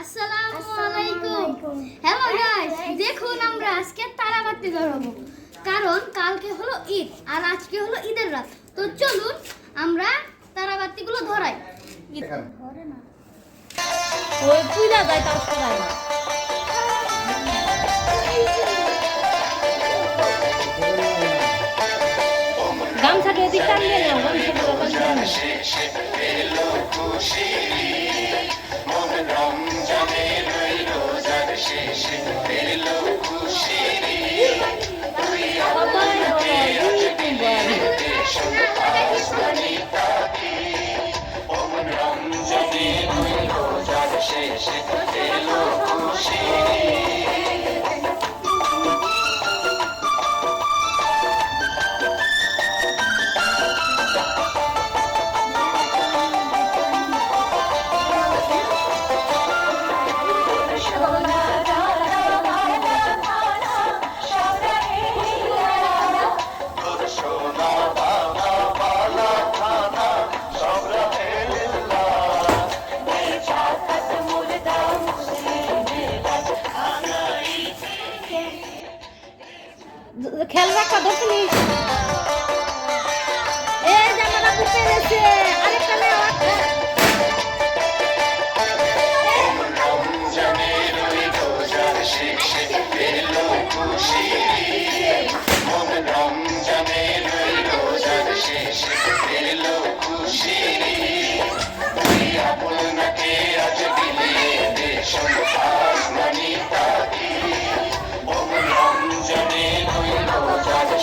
আসসালামু আলাইকুম। Hello guys দেখুন আমরা আজকে তারাবাতি ধরাবো। কারণ কালকে হলো ঈদ আর আজকে হলো ঈদের রাত। তো চলুন আমরা তারাবাতিগুলো ধরাই। ওই পূজা তার টান দিয়ে টান দিয়ে নাও সবাই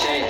তাই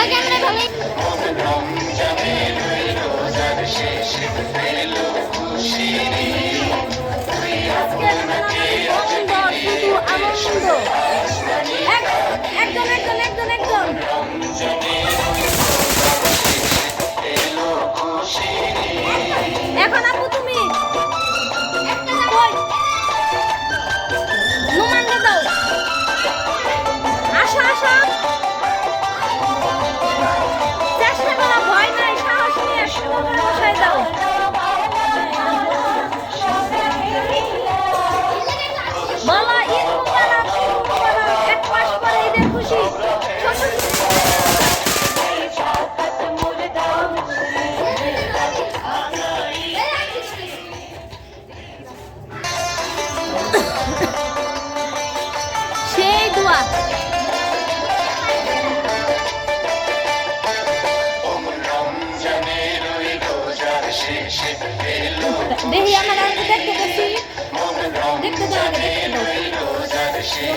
আনন্দ একদম একদম এক-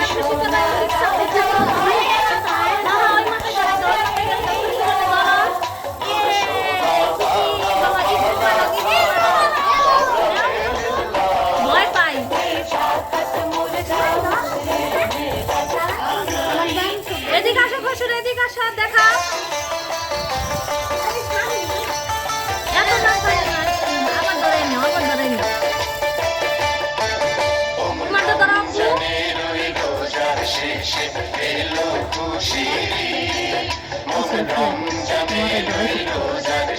师傅们大家打个，早。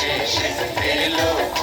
তুমি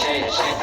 Change.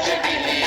Hadi bilin.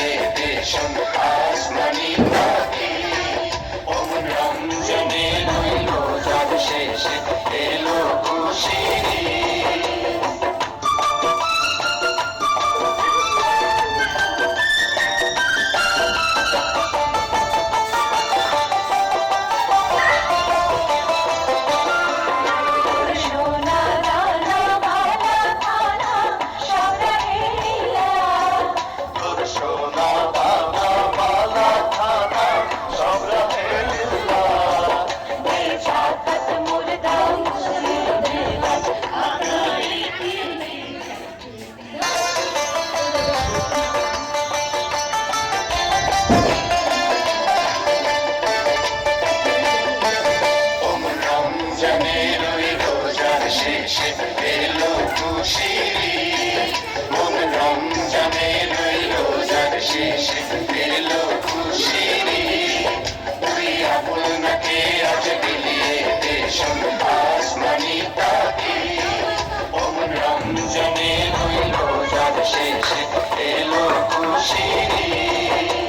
Shake, shake, hello, shake.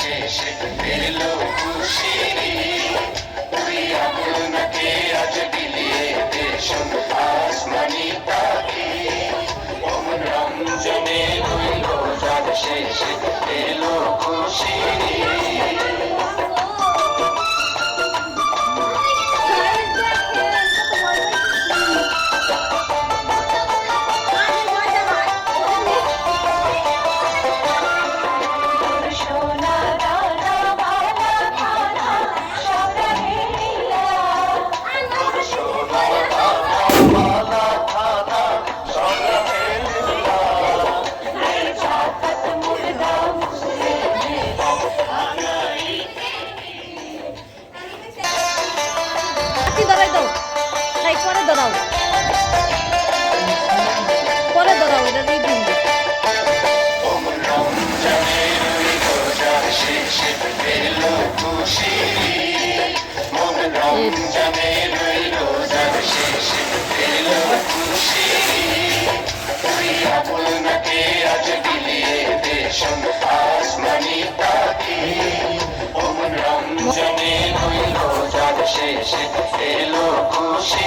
শেষ পেল খুশি। তুই আপনাকে আজ বিলিয়ে দেশন আসমানি পাখি অমন রমজনে হইল যার খুশি। শেষে এলো খুশি